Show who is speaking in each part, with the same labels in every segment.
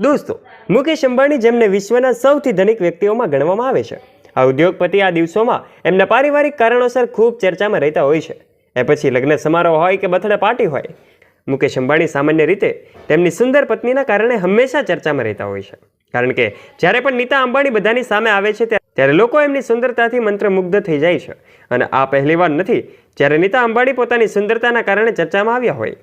Speaker 1: દોસ્તો, મુકેશ અંબાણી જેમને વિશ્વના સૌથી ધનિક વ્યક્તિઓમાં ગણવામાં આવે છે. આ ઉદ્યોગપતિ આ દિવસોમાં એમના પારિવારિક કારણોસર ખૂબ ચર્ચામાં રહેતા હોય છે. એ પછી લગ્ન સમારોહ હોય કે બર્થડે પાર્ટી હોય, મુકેશ અંબાણી સામાન્ય રીતે તેમની સુંદર પત્નીના કારણે હંમેશા ચર્ચામાં રહેતા હોય છે. કારણ કે જ્યારે પણ નીતા અંબાણી બધાની સામે આવે છે ત્યા- ત્યારે લોકો એમની સુંદરતાથી મંત્રમુગ્ધ થઈ જાય છે. અને આ પહેલીવાર નથી જ્યારે નીતા અંબાણી પોતાની સુંદરતાના કારણે ચર્ચામાં આવ્યા હોય.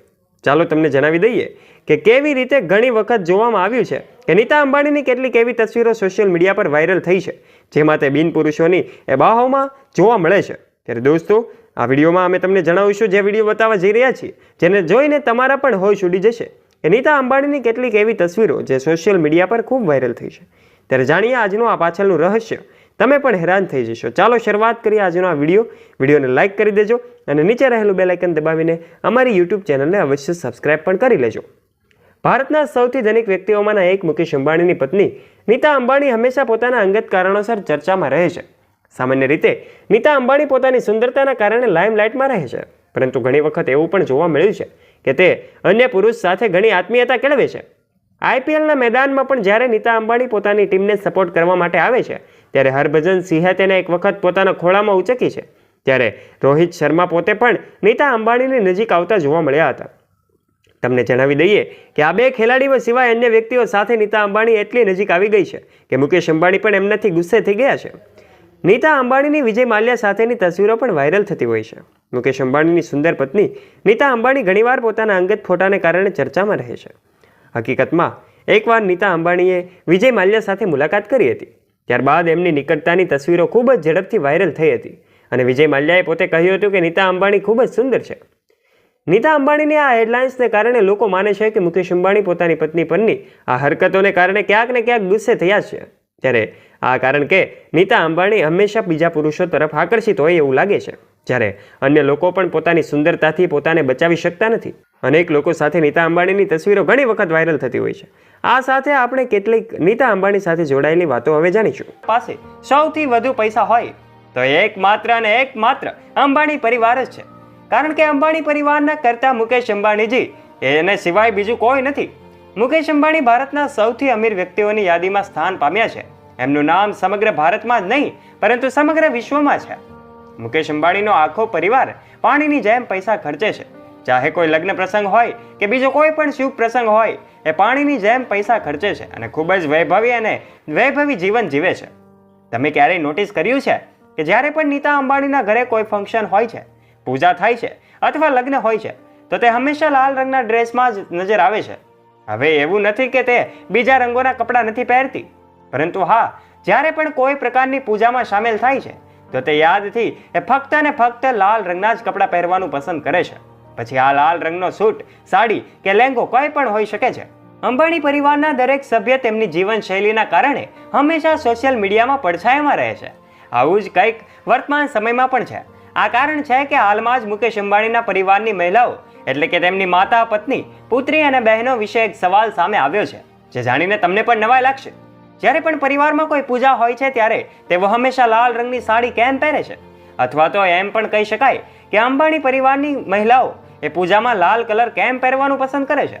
Speaker 1: ચાલો તમને જણાવી દઈએ કે કેવી રીતે ઘણી વખત જોવામાં આવ્યું છે કે નીતા અંબાણીની કેટલીક એવી તસવીરો સોશિયલ મીડિયા પર વાયરલ થઈ છે, જેમાં તે બિન પુરુષોની એ બાહોમાં જોવા મળે છે. ત્યારે દોસ્તો, આ વિડીયોમાં અમે તમને જણાવીશું જે વીડિયો બતાવવા જઈ રહ્યા છીએ, જેને જોઈને તમારા પણ હોશ ઉડી જશે કે નીતા અંબાણીની કેટલીક એવી તસવીરો જે સોશિયલ મીડિયા પર ખૂબ વાયરલ થઈ છે. ત્યારે જાણીએ આજનું આ પાછળનું રહસ્ય તમે પણ હેરાન થઈ જશો. ચાલો શરૂઆત કરીએ આજનો આ વીડિયો. વિડીયોને લાઇક કરી દેજો અને નીચે રહેલું બેલાઇકન દબાવીને અમારી યુટ્યુબ ચેનલને અવશ્ય સબસ્ક્રાઇબ પણ કરી લેજો. ભારતના સૌથી ધનિક વ્યક્તિઓમાંના એક મુકેશ અંબાણીની પત્ની નીતા અંબાણી હંમેશા પોતાના અંગત કારણોસર ચર્ચામાં રહે છે. સામાન્ય રીતે નીતા અંબાણી પોતાની સુંદરતાના કારણે લાઇમલાઇટમાં રહે છે. પરંતુ ઘણી વખત એવું પણ જોવા મળ્યું છે કે તે અન્ય પુરુષ સાથે ઘણી આત્મીયતા કેળવે છે. આઈપીએલના મેદાનમાં પણ જ્યારે નીતા અંબાણી પોતાની ટીમને સપોર્ટ કરવા માટે આવે છે, ત્યારે હરભજન સિંહે તેને એક વખત પોતાના ખોળામાં ઉચકી છે ત્યારે રોહિત શર્મા પોતે પણ નીતા અંબાણીની નજીક આવતા જોવા મળ્યા હતા. તમને જણાવી દઈએ કે આ બે ખેલાડીઓ સિવાય અન્ય વ્યક્તિઓ સાથે નીતા અંબાણી એટલી નજીક આવી ગઈ છે કે મુકેશ અંબાણી પણ એમનાથી ગુસ્સે થઈ ગયા છે. નીતા અંબાણીની વિજય માલ્યા સાથેની તસવીરો પણ વાયરલ થતી હોય છે. મુકેશ અંબાણીની સુંદર પત્ની નીતા અંબાણી ઘણીવાર પોતાના અંગત ફોટાને કારણે ચર્ચામાં રહે છે. હકીકતમાં, એકવાર નીતા અંબાણીએ વિજય માલ્યા સાથે મુલાકાત કરી હતી. ત્યારબાદ એમની નિકટતાની તસવીરો ખૂબ જ ઝડપથી વાયરલ થઈ હતી અને વિજય માલ્યાએ પોતે કહ્યું હતું કે નીતા અંબાણી ખૂબ જ સુંદર છે. નીતા અંબાણીની આ હેડલાઇન્સને કારણે લોકો માને છે કે મુકેશ અંબાણી પોતાની પત્ની પરની આ હરકતોને કારણે ક્યાંક ને ક્યાંક ગુસ્સે થયા છે. ત્યારે આ કારણ કે નીતા અંબાણી હંમેશા બીજા પુરુષો તરફ આકર્ષિત હોય એવું લાગે છે. જ્યારે અન્ય લોકો પણ પોતાની સુંદરતાથી પોતાને બચાવી શકતા નથી. અનેક લોકો સાથે નીતા અંબાણીની તસવીરો ઘણી વખત વાયરલ થતી હોય છે. આ સાથે આપણે કેટલીક નીતા અંબાણી સાથે જોડાયેલી વાતો હવે જાણીશું. પાસે સૌથી વધુ પૈસા હોય તો એકમાત્ર અને એકમાત્ર અંબાણી પરિવાર જ છે. કારણ કે અંબાણી પરિવારના કરતા મુકેશ અંબાણીજી એને સિવાય બીજું કોઈ નથી. મુકેશ અંબાણી ભારતના સૌથી અમીર વ્યક્તિઓની યાદીમાં સ્થાન પામ્યા છે. એમનું નામ સમગ્ર ભારતમાં જ નહીં, પરંતુ સમગ્ર વિશ્વમાં છે. મુકેશ અંબાણીનો આખો પરિવાર પાણીની જેમ પૈસા ખર્ચે છે. ચાહે કોઈ લગ્ન પ્રસંગ હોય કે બીજો કોઈ પણ શુભ પ્રસંગ હોય, એ પાણીની જેમ પૈસા ખર્ચે છે અને ખૂબ જ વૈભવી અને વૈભવી જીવન જીવે છે. તમે ક્યારેય નોટિસ કર્યું છે કે જ્યારે પણ નીતા અંબાણીના ઘરે કોઈ ફંક્શન હોય છે, પૂજા થાય છે અથવા લગ્ન હોય છે, તો તે હંમેશા લાલ રંગના ડ્રેસમાં જ નજર આવે છે. હવે એવું નથી કે તે બીજા રંગોના કપડાં નથી પહેરતી. પરંતુ હા, જ્યારે પણ કોઈ પ્રકારની પૂજામાં સામેલ થાય છે તો તે યાદથી એ ફક્ત અને ફક્ત લાલ રંગના જ કપડાં પહેરવાનું પસંદ કરે છે. પછી આ લાલ રંગનો સૂટ, સાડી કે લેંગો કોઈ પણ હોઈ શકે છે. અંબાણી પરિવારના દરેક સભ્ય તેમની જીવનશૈલીના કારણે હંમેશા સોશિયલ મીડિયામાં પડછાયામાં રહે છે. આવું જ કંઈક વર્તમાન સમયમાં પણ છે. આ કારણ છે કે હાલમાં જ મુકેશ અંબાણીના પરિવારની મહિલાઓ, એટલે કે તેમની માતા, પત્ની, પુત્રી અને બહેનો વિશે એક સવાલ સામે આવ્યો છે, જે જાણીને તમને પણ નવાઈ લાગશે. જ્યારે પણ પરિવારમાં કોઈ પૂજા હોય છે ત્યારે તેઓ હંમેશા લાલ રંગની સાડી કેમ પહેરે છે. અથવા તો એમ પણ કહી શકાય કે અંબાણી પરિવારની મહિલાઓ એ પૂજામાં લાલ કલર કેમ પહેરવાનું પસંદ કરે છે.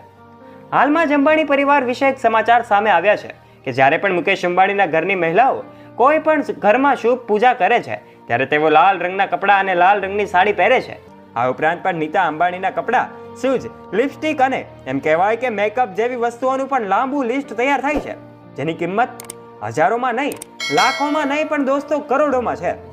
Speaker 1: હાલમાં જ અંબાણી પરિવાર વિશે એક સમાચાર સામે આવ્યા છે કે જ્યારે પણ મુકેશ અંબાણીના ઘરની મહિલાઓ કોઈ પણ ઘરમાં શુભ પૂજા કરે છે, ત્યારે તેઓ લાલ રંગના કપડાં અને લાલ રંગની સાડી પહેરે છે. આ ઉપરાંત પણ નીતા અંબાણીના કપડાં, શૂઝ, લિપસ્ટિક અને એમ કહેવાય કે મેકઅપ જેવી વસ્તુઓનું પણ લાંબુ લિસ્ટ તૈયાર થાય છે. જેની કિંમત હજારોમાં નહીં લાખોમાં નહીં પણ દોસ્તો કરોડોમાં છે.